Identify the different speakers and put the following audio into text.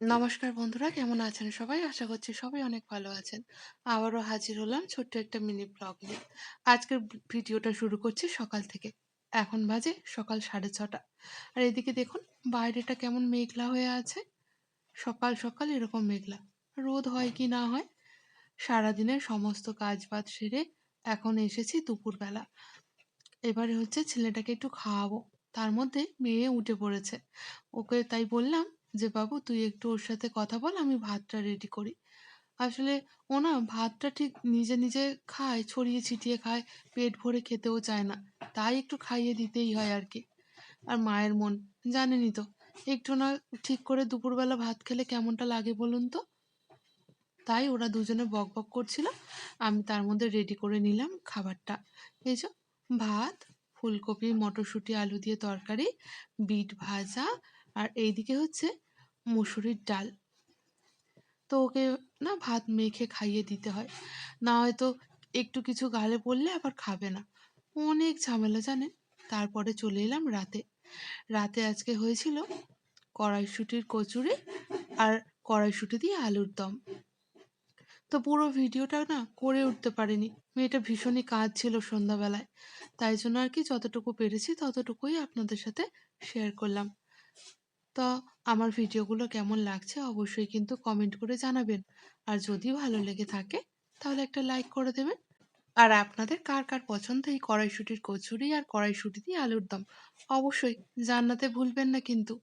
Speaker 1: নমস্কার বন্ধুরা, কেমন আছেন সবাই? আশা করছি সবাই অনেক ভালো আছেন। আবারও হাজির হলাম ছোট্ট একটা মিনি ব্লগ নিয়ে। আজকের ভিডিওটা শুরু করছি সকাল থেকে। এখন বাজে সকাল সাড়ে ছটা। আর এদিকে দেখুন, বাইরেটা কেমন মেঘলা হয়ে আছে। সকাল সকাল এরকম মেঘলা। রোদ হয় কি না হয়, সারাদিনের সমস্ত কাজ বাজ সেরে এখন এসেছি দুপুরবেলা। এবারে হচ্ছে ছেলেটাকে একটু খাওয়াবো। তার মধ্যে মেয়ে উঠে পড়েছে। ওকে তাই বললাম যে, বাবু, তুই একটু ওর সাথে কথা বল, আমি ভাতটা রেডি করি। আসলে ও না ভাতটা ঠিক নিজে নিজে খায়, ছড়িয়ে ছিটিয়ে খায়, পেট ভরে খেতেও চায় না। তাই একটু খাইয়ে দিতেই হয় আর কি। আর মায়ের মন, জানেনই তো, একটু না ঠিক করে দুপুরবেলা ভাত খেলে কেমনটা লাগে বলুন তো? তাই ওরা দুজনে বক বক করছিল, আমি তার মধ্যে রেডি করে নিলাম খাবারটা। এই যে, ভাত, ফুলকপি, মটরশুঁটি, আলু দিয়ে তরকারি, বিট ভাজা আর এইদিকে হচ্ছে মুসুরির ডাল। তো ওকে না ভাত মেখে খাইয়ে দিতে হয়। না হয়তো একটু কিছু গালে পড়লে আবার খাবে না। অনেক ঝামেলা, জানেন? তারপরে চলে এলাম রাতে। রাতে আজকে হয়েছিল কড়াইশুঁটির কচুরি আর কড়াইশুঁটি দিয়ে আলুর দম। তো পুরো ভিডিওটা না করে উঠতে পারিনি। মেয়েটা ভীষণই কাজ ছিল সন্ধ্যাবেলায়। তাই জন্য আর কি যতটুকু পেরেছি ততটুকুই আপনাদের সাথে শেয়ার করলাম। তো আমার ভিডিওগুলো কেমন লাগছে অবশ্যই কিন্তু কমেন্ট করে জানাবেন। আর যদি ভালো লেগে থাকে, তাহলে একটা লাইক করে দেবেন। আর আপনাদের কার কার পছন্দ এই কড়াইশুটির কচুরি আর কড়াইশুটি দিয়ে আলুর দম? অবশ্যই জান্নাতে ভুলবেন না কিন্তু।